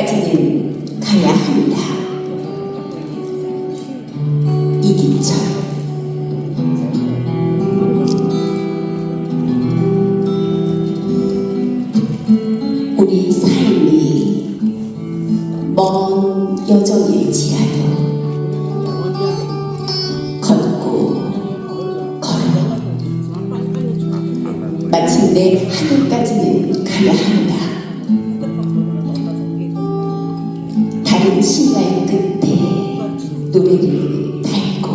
가야 한다. 이기철 우리 삶이 먼 여정일지라도 걷고 걸어 마침내 하늘까지는 가야 한다. 다른 신발 끝에 노래를 달고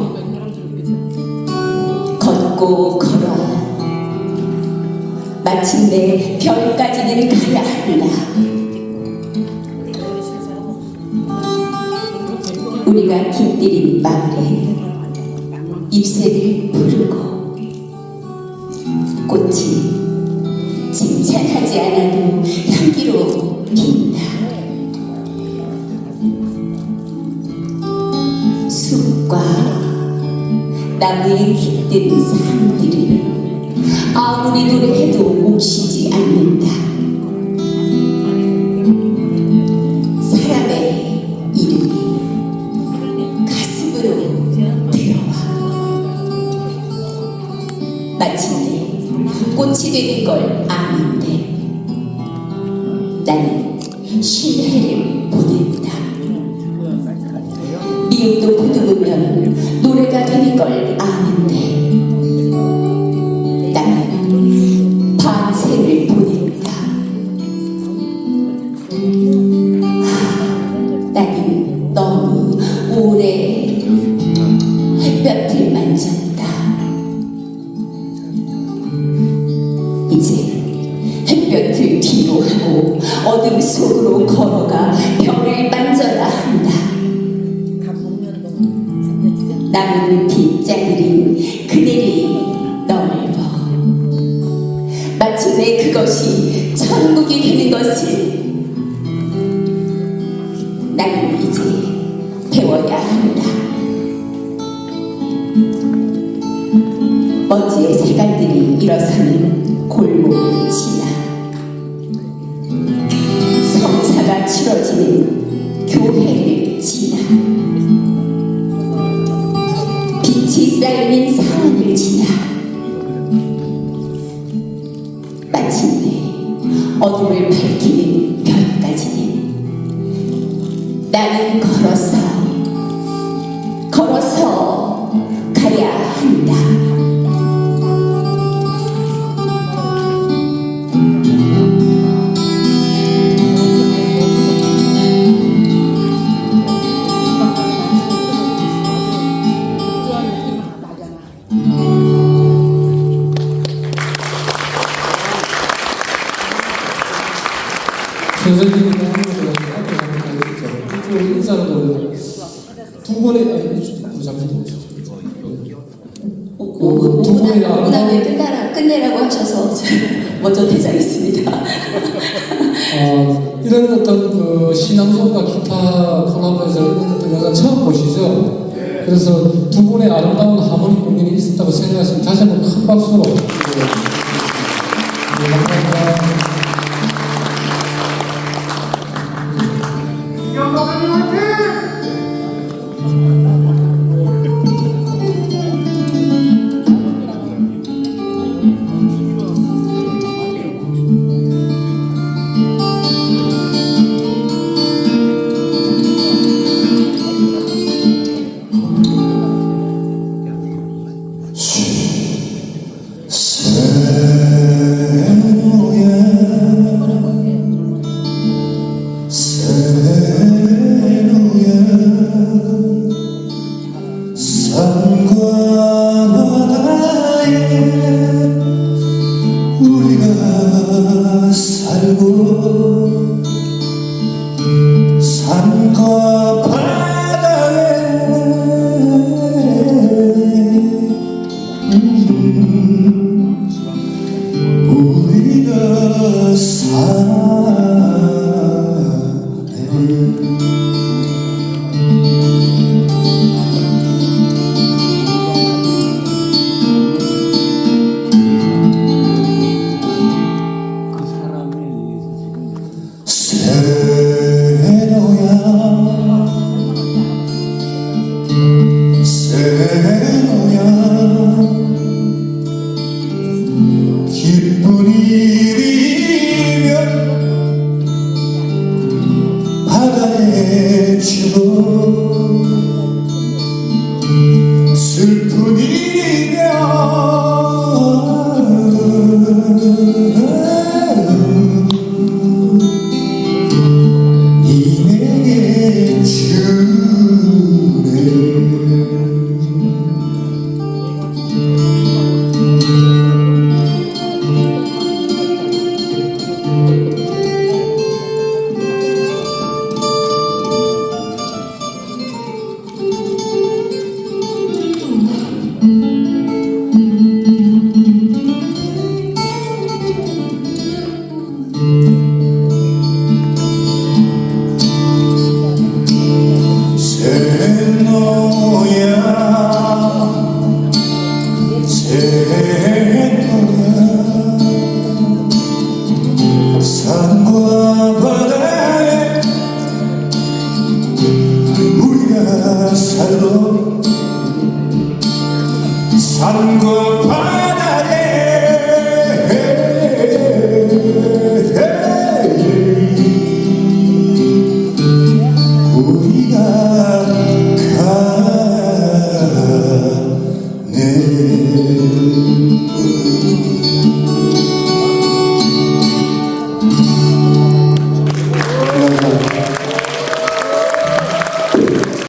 걷고 걸어 마침내 별까지는 가야 한다. 우리가 깃들인 마을에 잎새를 부르고 꽃이 칭찬하지 않아도 향기로 핀 다. 숲과 나무에 깃든 사람들을 아무리 노래해도 몫이지 않는다. 사람의 이름이 가슴으로 들어와 마침내 꽃이 되는 걸 아는데 나는 신뢰를 보낸다. 미움도 보듬으면 노래가 되는 걸 아는데 나는 보낸다. 하, 나는 너무 오래 햇볕을 만졌다. 이제 햇볕을 뒤로 하고 어둠 속으로 걸어가 나무를 빗자그린 그늘이 넓어 마침내 그것이 천국이 되는 것을 나는 이제 배워야 한다. 먼지의 색깔들이 일어서는 어둠을 밝히는 별까지는 나는 두 번에 아니 잠시만요. 오분 두 분이나- 오분 안에 끝내라 끝내라고 하셔서 먼저 대장했습니다. 어, 이런 어떤 그 신앙송과 기타 콜라보에서 이런 어떤 영상 처음 보시죠? 그래서 두 분의 아름다운 하모니 공연이 있었다고 생각하시면 다시 한번 큰 박수로 되면 기쁜 일이면 바다에 치고 한국 바다에